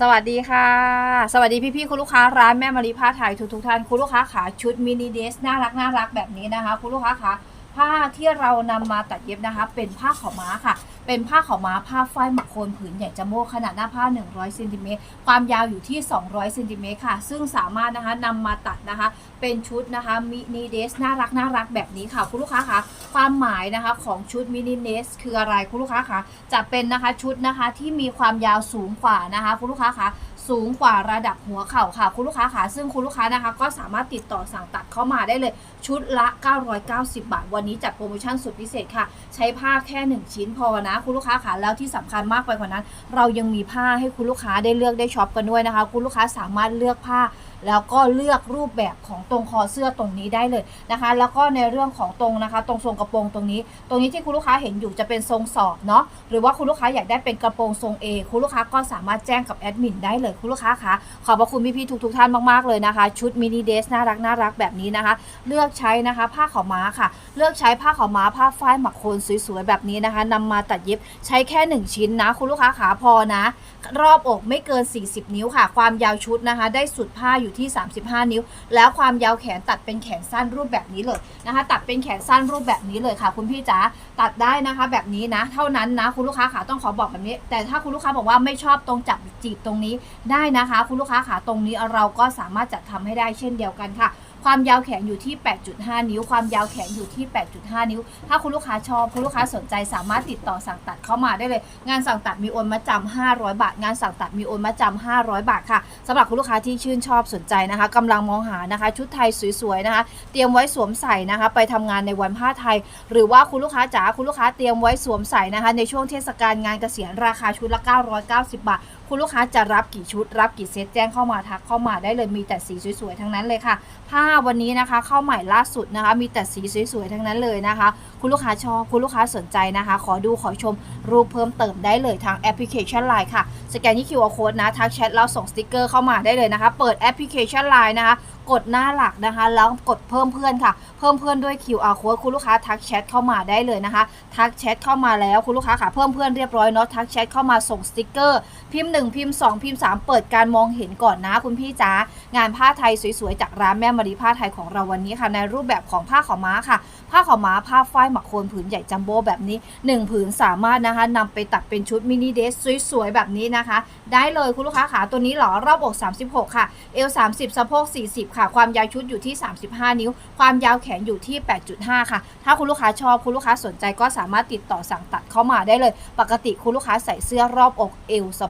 สวัสดีค่ะ สวัสดีพี่ๆคุณลูกค้าร้านแม่มารีผ้าไทยทุกๆท่านคุณลูกค้าขาชุดมินิเดสน่ารักน่ารักแบบนี้นะคะคุณลูกค้าขา ผ้าที่เรานำมาตัดเย็บนะคะ เป็นผ้าขาวม้าค่ะ เป็นผ้าขาวม้าผ้าฝ้ายหมักโคนผืนใหญ่จมโบ้ขนาดหน้าผ้า 100เซนติเมตรความยาวอยู่ที่ 200เซนติเมตรค่ะ ซึ่งสามารถนะคะนำมาตัดนะคะ เป็นชุดนะคะมินิเดสน่ารักน่ารักแบบนี้ค่ะ คุณลูกค้าคะความหมายนะคะของชุดมินิเดสคืออะไรคุณลูกค้าคะจะเป็นนะคะชุดนะคะที่มีความยาวสูงกว่านะคะ คุณลูกค้าคะ สูงกว่าระดับหัวเข่าค่ะคุณลูกค้าค่ะซึ่งคุณลูกค้านะคะ ก็สามารถติดต่อสั่งตัดเข้ามาได้เลย ชุดละ 990 บาท วันนี้จัดโปรโมชั่นสุดพิเศษค่ะ ใช้ผ้าแค่ 1 ชิ้นพอนะ คุณลูกค้าค่ะแล้วที่สำคัญมากไปกว่านั้น เรายังมีผ้าให้คุณลูกค้าได้เลือกได้ช็อปกันด้วยนะคะ คุณลูกค้าสามารถเลือกผ้า แล้วก็เลือกรูปแบบของตรงคอเสื้อตรงนี้ได้เลยนะคะ แล้วก็ในเรื่องของตรงนะคะ ตรงทรงกระโปรงตรงนี้ ตรงนี้ที่คุณลูกค้าเห็นอยู่จะเป็นทรงสอบเนาะหรือว่าคุณลูกค้าอยากได้เป็นกระโปรงทรง A คุณลูกค้าก็สามารถแจ้งกับแอดมินได้เลยคุณลูกค้าคะขอบพระคุณพี่ๆทุกๆท่านมากๆเลยนะคะ ชุดมินิเดสน่ารักน่ารักแบบนี้นะคะ เลือกใช้นะคะผ้าขาวม้าค่ะ เลือกใช้ผ้าขาวม้าผ้าฝ้ายหมักโคนสวยๆแบบนี้นะคะนำมาตัดเย็บใช้แค่ 1 ชิ้นนะ คุณลูกค้าขาพอนะ รอบอกไม่เกิน 40 นิ้วค่ะ ความยาวชุดนะคะ ได้สุดผ้าอยู่ที่ 35 นิ้ว แล้วความยาวแขนตัดเป็นแขนสั้นรูปแบบนี้เลยนะคะ ตัดเป็นแขนสั้นรูปแบบนี้เลยค่ะ คุณพี่จ๋าตัดได้นะคะ แบบนี้นะ เท่านั้นนะคุณลูกค้าขาต้องขอบอกแบบนี้ แต่ถ้าคุณลูกค้าบอกว่าไม่ชอบตรงจับจีบตรงนี้ได้นะคะ คุณลูกค้าขาตรงนี้เราก็สามารถจัดทำให้ได้เช่นเดียวกันค่ะความยาวแขนอยู่ที่ 8.5 นิ้ว ความยาวแขนอยู่ที่ 8.5 นิ้ว ถ้าคุณลูกค้าชอบ คุณลูกค้าสนใจสามารถติดต่อสั่งตัดเข้ามาได้เลย งานสั่งตัดมีโอนมาจำ500 บาท งานสั่งตัดมีโอนมาจำ500 บาทค่ะสำหรับคุณลูกค้าที่ชื่นชอบสนใจนะคะกำลังมองหานะคะ ชุดไทยสวยๆนะคะ เตรียมไว้สวมใส่นะคะ ไปทำงานในวันผ้าไทย หรือว่าคุณลูกค้าจ๋าคุณลูกค้าเตรียมไว้สวมใส่นะคะ ในช่วงเทศกาลงานเกษียณราคาชุดละ 990 บาท คุณลูกค้าจะรับกี่ชุด รับกี่เซตแจ้งเข้ามาทักเข้ามาได้เลยมีแต่สีสวยๆทั้งนั้นเลยค่ะ ผ้าวันนี้นะคะ เข้าใหม่ล่าสุดนะคะ มีแต่สีสวยๆทั้งนั้นเลยนะคะ คุณลูกค้าชอบคุณลูกค้าสนใจนะคะ ขอดูขอชมรูปเพิ่มเติมได้เลยทางแอปพลิเคชัน Line ค่ะสแกนที่ QR code นะทักแชทแล้วส่งสติกเกอร์เข้ามาได้เลยนะคะ เปิดแอปพลิพลิเคชันไลน์นะคะ กดหน้าหลักนะคะ แล้วกดเพิ่มเพื่อนค่ะ เพิ่มเพื่อนด้วย QR code คุณลูกค้าทักแชทเข้ามาได้เลยนะคะ ทักแชทเข้ามาแล้วคุณลูกค้าค่ะ เพิ่มเพื่อนเรียบร้อยเนาะ ทักแชทเข้ามาส่งสติกเกอร์ พิมพ์ 1 พิมพ์ 2 พิมพ์ 3 เปิดการมองเห็นก่อนนะคุณพี่จ๋า งานผ้าไทยสวยๆ จากร้านแม่มารีผ้าไทยของเราวันนี้ค่ะ ในรูปแบบของผ้าขาวม้าค่ะ ผ้าขาวม้าผ้าฝ้ายหมักโคนผืนใหญ่จัมโบ้แบบนี้ 1 ผืนสามารถนะคะนำไปตัดเป็นชุดมินิเดรสสวยๆแบบนี้นะคะ ได้เลยคุณลูกค้าขาตัวนี้หรอรอบอก 36 ค่ะ เอว 30สะโพก40ค่ะ ความยาวชุดอยู่ที่ 35 นิ้ว ความยาวแขนอยู่ที่ 8.5 ค่ะ ถ้าคุณลูกค้าชอบคุณลูกค้าสนใจก็สามารถติดต่อสั่งตัดเข้ามาได้เลย ปกติคุณลูกค้าใส่เสื้อรอบอกเอวสะ